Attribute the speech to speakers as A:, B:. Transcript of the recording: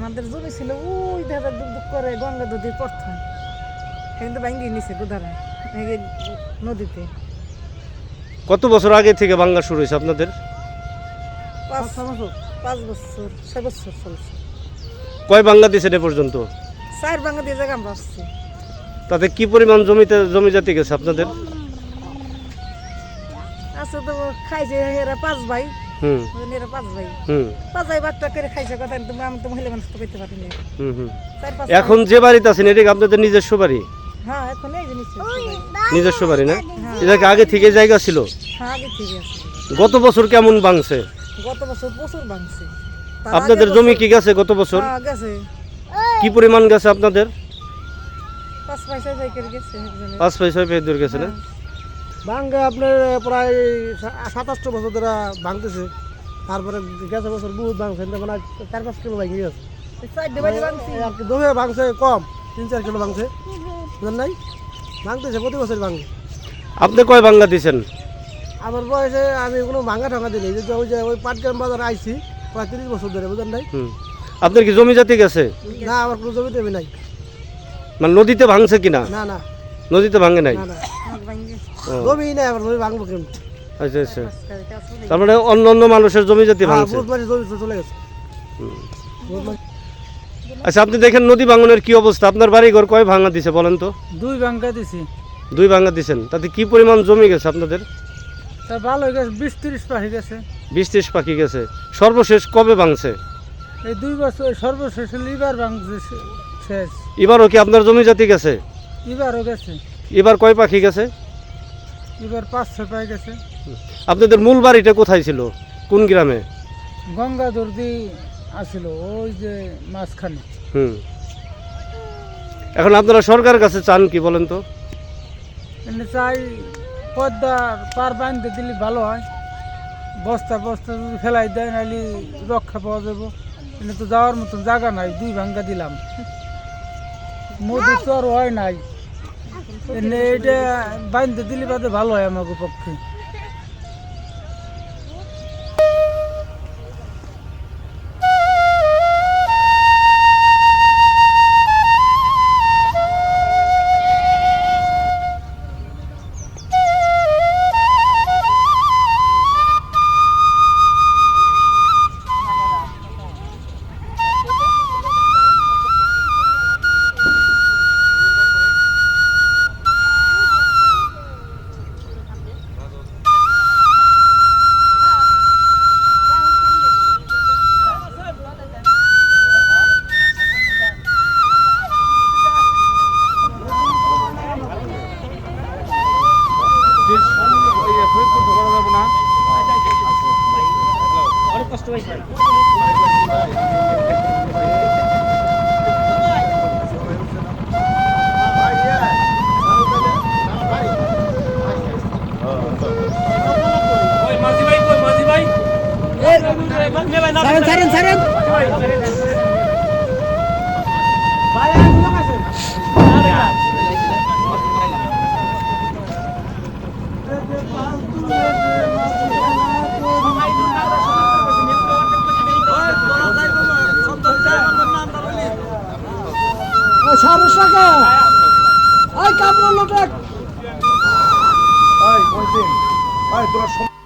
A: আমাদের জমি ছিল ওই দেখা দুক দুক করে গঙ্গা নদীর প্রথম কিন্তু ভাঙ্গি নিছে গোদারায় এই নদীতে।
B: কত বছর আগে থেকে বাংলা শুরু হয়েছে আপনাদের?
A: পাঁচ পাঁচ বছর ছয় বছর চলছে।
B: কয় ভাঙ্গা দিয়েছেন এ পর্যন্ত?
A: চার ভাঙ্গা দিয়ে জায়গা আমরা আসছি।
B: তাতে কি পরিমাণ জমিতে জমি জাতি গেছে আপনাদের?
A: আছে তো খাইছে এরা পাঁচ ভাই।
B: হুম।
A: পাঁচ ভাই
B: হুম।
A: পাঁচ ভাই বাট্টা করে খাইছে কথা তুমি আমি তো মহিলা মানুষ তো করতে পারি না
B: হুম হুম। এখন যে বাড়িতে আছেন এটা আপনাদের নিজস্ব বাড়ি?
A: হ্যাঁ এখন এই জিনিস
B: নিজস্ব বাড়ি না? এটা আগে থেকে জায়গা ছিল?
A: হ্যাঁ আগে থেকে
B: গত বছর কেমন ভাঙছে?
A: গত বছর প্রচুর ভাঙছে।
B: আপনাদের জমি কি গেছে গত বছর?
A: হ্যাঁ গেছে।
B: কি পরিমাণ গেছে আপনাদের?
A: পাঁচ পয়সা
B: পেয়ে দূর গেছে না?
A: হ্যাঁ।
C: ভাঙ্গে আপনার প্রায় সাতাশটা বছর ধরে ভাঙতেছে। তারপরে গেছে বছর বহুত ভাঙছে মানে চার পাঁচ কিলো ভাঙে গেছে। আর কি জমে ভাঙছে কম তিন চার কিলো ভাঙছে। বুঝলেন নাই? ভাঙতেছে প্রতি বছর ভাঙে।
B: আপনি কয় ভাঙ্গা দিয়েছেন
C: আমার বয়সে আমি কোনো ভাঙা টাঙা দিই নাই। যে ওই যে ওই পাটগ্রাম বাজারে আইছি প্রায় তিরিশ বছর ধরে বুঝলেন নাই?
B: আপনার কি জমি জাতি গেছে?
C: না আমার কোনো জমি টমি নাই।
B: মানে নদীতে ভাঙছে কিনা?
C: না না।
B: নদীতে ভাঙে নাই?
C: না না। জমি নাই আমার জমি ভাঙবো কেন
B: আচ্ছা আচ্ছা। তার মানে অন্য অন্য মানুষের জমি জাতি
C: হ্যাঁ,
B: ভাঙছে।
C: জমি চলে গেছে।
B: আচ্ছা আপনি দেখেন নদী ভাঙনের কি অবস্থা। আপনার বাড়ি ঘর কয় ভাঙা দিছে বলেন তো?
D: দুই ভাঙ্গা দিছি।
B: দুই ভাঙা দিছেন। তাতে কি পরিমাণ জমি গেছে আপনাদের?
D: তা ভালো হয়ে গেছে বিশ তিরিশ পাখি গেছে।
B: বিশ ত্রিশ পাখি গেছে। সর্বশেষ কবে ভাঙছে?
D: এই দুই বছর সর্বশেষ লিভার ভাঙছে শেষ।
B: এবারও কি আপনার জমি জাতি গেছে?
D: এবারও গেছে।
B: এবার কয় পাখি গেছে?
D: এবার পাঁচ ছয় পাই গেছে।
B: আপনাদের মূল বাড়িটা কোথায় ছিল? কোন গ্রামে?
D: গঙ্গা দি আসিল ওই যে মাঝখানে।
B: হুম। এখন আপনারা সরকারের কাছে চান কি বলেন তো?
D: চাই পদ্মার পার বাঁধতে দিলে ভালো হয়। বস্তা বস্তা যদি ফেলাই দেয় নাহলে রক্ষা পাওয়া যাব। এনে তো যাওয়ার মতন জায়গা নাই দুই ভাঙ্গা দিলাম। তো আর হয় নাই। এটা বাঁধতে দিলে বাদে ভালো হয় আমার পক্ষে।
C: ছাড়েন ছাড়েন ছাড়েন সমস্যা কে ওই কামড় লোটেক
E: ওই ওই দিন ওই তোরা